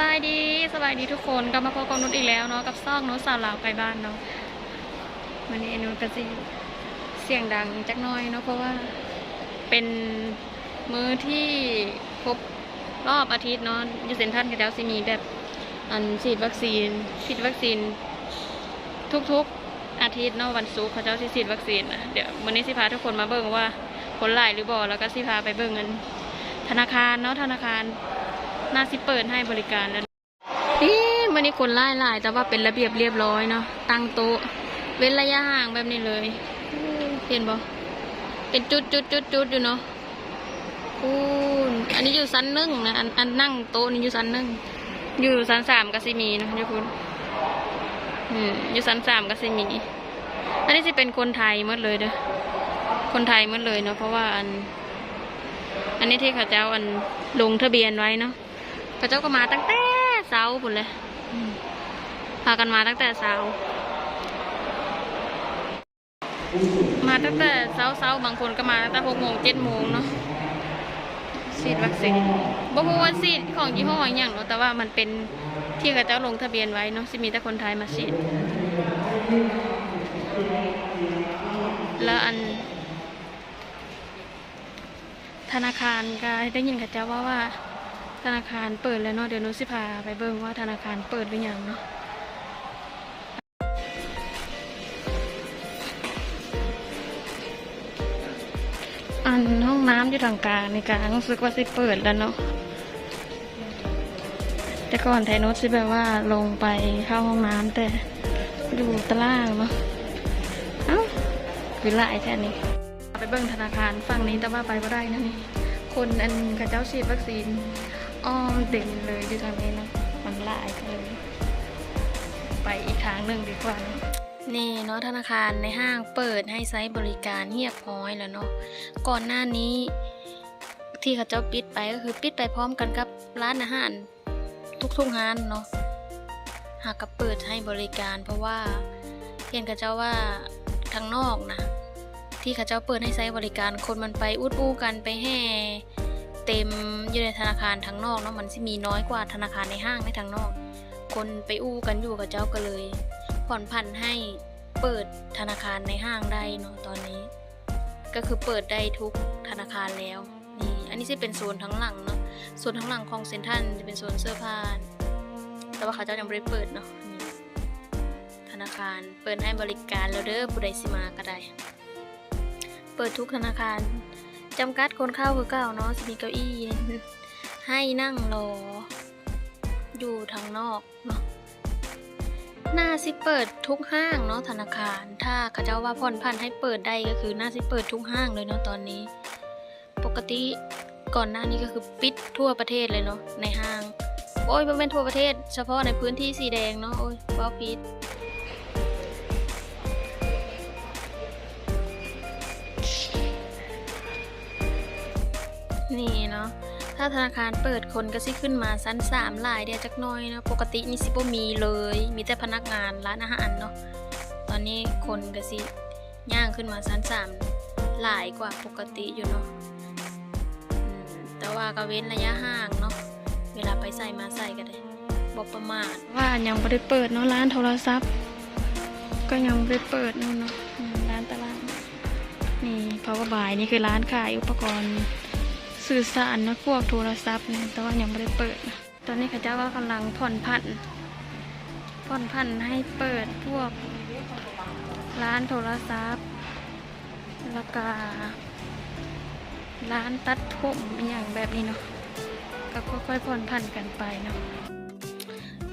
บายดีสบายดีทุกคนกลับมาพบกับนุชอีกแล้วเนาะกับซอกนุชสาวลาวไกลบ้านเนาะวันนี้นุชก็สิเสียงดังจักน้อยเนาะเพราะว่าเป็นมื้อที่ครบรอบอาทิตย์เนาะยูเซนทันกับเจ้าสิมีแบบอันฉีดวัคซีนฉีดวัคซีน ทุกๆอาทิตย์เนาะวันศุกร์เขาเจ้าสิฉีดวัคซีนนะเดี๋ยววันนี้สิพาทุกคนมาเบิ่งว่าผลหลายหรือบ่แล้วก็สิพาไปเบิ่งเงินธนาคารเนาะธนาคาร น่าสิเปิดให้บริการแล้วนี่มันนี่คนไล่หลายๆแต่ว่าเป็นระเบียบเรียบร้อยเนาะตั้งโต๊ะ เว้นระยะห่างแบบนี้เลยเห็นบ่เป็นจุดจุดจุดจุดอยู่เนาะคูณอันนี้อยู่ชั้นหนึ่งนะอันอันนั่งโต๊ะนี่อยู่ชั้นหนึ่งอยู่ชั้นสามก็สิมีนะอยู่คุณอืมอยู่ชั้นสามก็สิมี อันนี้จะเป็นคนไทยหมดเลยเด้อคนไทยหมดเลยเนาะเพราะว่าอัน อันนี้ที่เขาเจ้าอันลงทะเบียนไว้เนาะ เขาเจ้าก็มาตั้งแต่เช้าหมดเลยอืมพากันมาตั้งแต่เช้า มาตั้งแต่เช้าเช้าๆบางคนก็มาตั้งแต่หกโมงเจ็ดโมงเนาะฉีดวัคซีนบ่ฮู้ว่าฉีดของยี่ห้ออหย่างเนาะแต่ว่ามันเป็นที่เขาเจ้าลงทะเบียนไว้เนาะสิมีแต่คนไทยมาฉีดแล้วอัน ธนาคารก็ได้ยินเขาเจ้าว่าว่า ธนาคารเปิดแล้วเนาะเดี๋ยวนุสิพาไปเบิ่งว่าธนาคารเปิดหรือยังเนาะอันห้องน้ำอยู่ทางกลางในกางรู้สึกว่าสิเปิดแล้วเนาะแต่ก่อนไทยนุชสิแบบว่าลงไปเข้าห้องน้ำแต่อยู่ตารางเนาะเอ้าคือหลาแค่นี้ไปเบิ่งธนาคารฝั่งนี้แต่ว่าไปไม่ได้นะนี่คนอันกับเจ้าฉีดวัคซีน อ้อมเต็มเลยอยู่ทางนี้นะ มันหลายเลยไปอีกทางหนึ่งดีกว่านี่เนาะธนาคารในห้างเปิดให้ใช้บริการเฮียบห้อยแล้วเนาะก่อนหน้านี้ ที่เขาเจ้าปิดไปก็คือปิดไปพร้อมกันกับร้านอาหารทุกๆร้านเนาะหากกับเปิดให้บริการ เพราะว่าเห็นกับเจ้าว่าทางนอกนะที่เขาเจ้าเปิดให้ใช้บริการคนมันไปอุดอู้กันไปแห่ เต็มอยู่ในธนาคารทางนอกเนาะมันสิมีน้อยกว่าธนาคารในห้างในทางนอก คนไปอู้กันอยู่กับเจ้าก็เลย ผ่อนผันให้เปิดธนาคารในห้างได้เนาะตอนนี้ ก็คือเปิดได้ทุกธนาคารแล้วนี่อันนี้จะเป็นโซนทั้งหลังเนาะโซนทั้งหลังของเซ็นทรัลจะเป็นโซนเสื้อผ้าแต่ว่าเขาเจ้ายังไม่ได้เปิดเนาะนี่ธนาคารเปิดให้บริการแล้วเด้อผู้ใดสิมาก็ได้ เปิดทุกธนาคาร จำกัดคนเข้าคือเก่าเนาะจะมีเก้าอี้ให้นั่งรอ อยู่ทางนอกเนาะหน้าสิเปิดทุกห้างเนาะธนาคาร ถ้าเขาเจ้าว่าผ่อนผันให้เปิดได้ก็คือหน้าสิเปิดทุกห้างเลยเนาะตอนนี้ ปกติก่อนหน้านี้ก็คือปิดทั่วประเทศเลยเนาะในห้าง โอ้ยมันเป็นทั่วประเทศ เฉพาะในพื้นที่สีแดงเนาะโอ้ยว้าวปิด นี่เนาะถ้าธนาคารเปิดคนก็สิขึ้นมาชั้นสามหลายเดียวจักน้อยเนาะปกตินี่สิบ่มีเลย มีแต่พนักงานร้านอาหารเนาะตอนนี้คนก็สิย่างขึ้นมาชั้นสามหลายกว่าปกติอยู่เนาะแต่ว่าก็เว้นระยะห่างเนาะเวลาไปใส่มาใส่ก็ได้บอกประมาทว่ายังไม่ได้เปิดเนาะร้านโทรศัพท์ ก็ยังไม่ได้เปิดนู่นเนาะร้านตลาดนี่เพราะว่าบ่ายนี่คือร้านขายอุปกรณ์ สื่อสารนะพวกโทรศัพท์เนี่ยแต่ว่ายังไม่ได้เปิดนะตอนนี้เขาเจ้าก็กำลังผ่อนผันผ่อนผันให้เปิดพวกร้านโทรศัพท์แล้วก็ร้านตัดผมอย่างแบบนี้เนาะก็ค่อยๆผ่อนผันกันไปเนาะ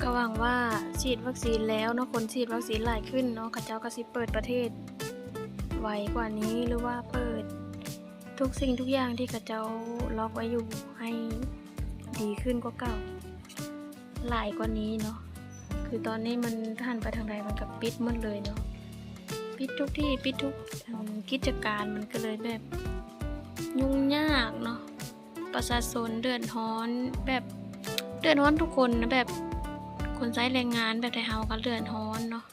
ก็หวังว่าฉีดวัคซีนแล้วเนาะคนฉีดวัคซีนหลายขึ้นเนาะเขาเจ้าก็สิเปิดประเทศไวกว่านี้หรือว่าเปิด ทุกสิ่งทุกอย่างที่กระเจ้าล็อกไว้อยู่ให้ดีขึ้นกว่าเก่า หลายกว่านี้เนาะคือตอนนี้มันท่านไปทางใดมันกับปิดหมดเลยเนาะปิดทุกที่ปิดทุกกิจการมันก็เลยแบบ ยุ่งยากเนาะประชาชนเดือดร้อนแบบเดือดร้อนทุกคนนะแบบคนใช้แรงงานแบบไทยเฮาก็เดือดร้อนเนาะ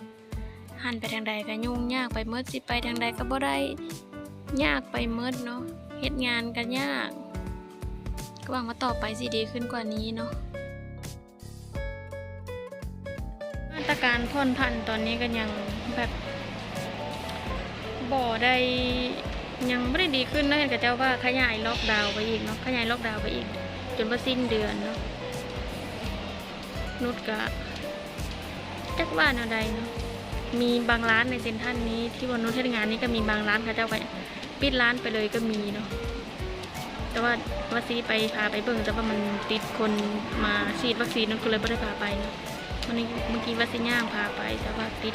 หันไปทางใดก็ยุ่งยากไปเมื่อสิไปทางใดก็บ่ได้ยากไปเมิดเนาะ เฮ็ดงานกันยาก ก็หวังว่าต่อไปสิดีขึ้นกว่านี้เนาะมาตรการผ่อนผันตอนนี้ก็ยังแบบบ่อได้ยังไม่ได้ดีขึ้นนะเห็นกับเจ้าว่าขยายล็อกดาวน์ไปอีกเนาะขยายล็อกดาวน์ไปอีก จนว่าสิ้นเดือนเนาะนุชกะจักว่าแนวใดเนาะมีบางร้านในเซ็นทรัลนี้ที่วันนุชเทศงานนี้ก็มีบางร้านเขาเจ้าก็ปิิดร้านไปเลยก็มีเนาะแต่ว่าว่าซีไปพาไปเบิ่งแต่ว่ามันติดคนมาฉีดวัคซีนนั่นก็เลยไม่ได้พาไปเนาะมันนี้เมื่อกี้ว่าสิย่างพาไปแต่ว่าปิด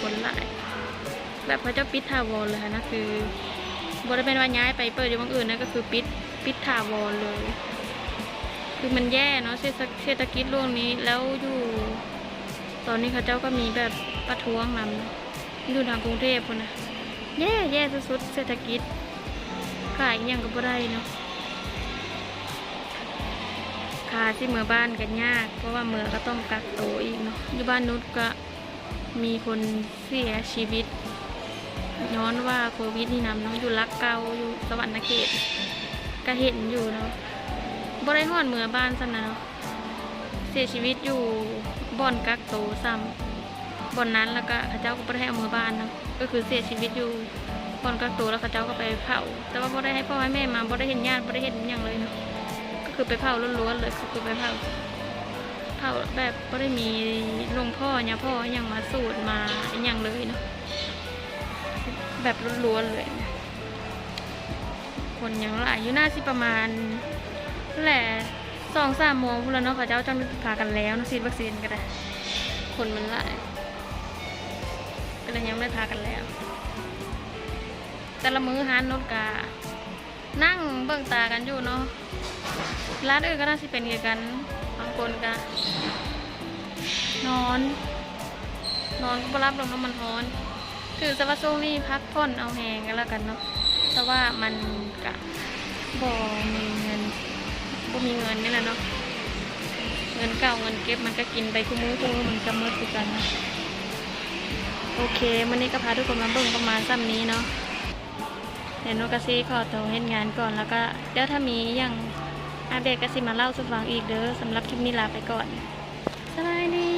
คนหลายแบบเขาเจะปิดทาวรเลยค่ะนะคือบริเวณว่าย้ายไปเปิดอยู่บางอื่นนะก็คือปิดปิดทาวรเลย คือมันแย่เนาะเศรษฐเศรษฐกิจร่วงนี้แล้วอยู่ ตอนนี้เขาเจ้าก็มีแบบประท้วงนำนาะอยู่ทางกรุงเทพคนนะ แย่แย่สุดๆเศรษฐกิจขายย่างก็บ่ได้เนาะค่าที่เมือบ้านกันยาก เพราะว่าเมือก็ต้องกักตัวอีกเนาะอยู่บ้านนุชก็มีคนเสียชีวิตย้อนว่าโควิดนี่นำเนาะอยู่รักเกาอยู่สวรรค์เขตก็เห็นอยู่เนาะบ่ได้ฮอดเมือบ้านซ้ำนะเนาะเสียชีวิตอยู่บ่อนกักตัวซ้ำ บนนั้นแล้วก็เขาเจ้าก็บ่ได้ให้เอามือบ้านนะก็คือเสียชีวิตอยู่บนกักตัวแล้วเขาเจ้าก็ไปเผาแต่ว่าบ่ได้ให้พ่อให้แม่มาบ่ได้เห็นญาติบ่ได้เห็นอย่างเลยเนาะก็คือไปเผาล้วนๆเลยก็คือไปเผาเผาแบบไม่ได้มีหลวงพ่อเนี่ยพ่ออยังมาสูตรมาอย่างเลยเนาะแบบล้วนๆเลยนะคนยังหลายอยู่น่าสิประมาณแหละสองสามโมงพูดแล้วเนาะเขาเจ้าจังพากันแล้วนะฉีดวัคซีนก็ได้คนมันหลาย ก็เลยยังไม่พากันแล้ว แต่ละมือฮานนกกา นั่งเบิ่งตากันอยู่เนาะร้านอื่นก็น่าสิเป็นคือกันบางคนก็นอน นอนก็บ่รับลมแล้วมันร้อน คือสวัสดิ์นี่พักผ่อนเอาแหงกันแล้วกันเนาะแต่ว่ามันกะบ่มีเงินบ่มีเงินนี่แหละเนาะเงินเก่าเงินเก็บมันก็กินไปคู่มือคู่มือมันก็มืดคือกันนะ โอเควันนี้ก็พาทุกคนมาเบิ่งประมาณซ้ำนี้เนาะเดี๋ยวโนกซีขอตัวเห็นงานก่อนแล้วก็เดี๋ยวถ้ามีอย่างอาเดตก็สิมาเล่าสุฟังอีกเด้อสำหรับคลิปนี้ลาไปก่อนสบายดี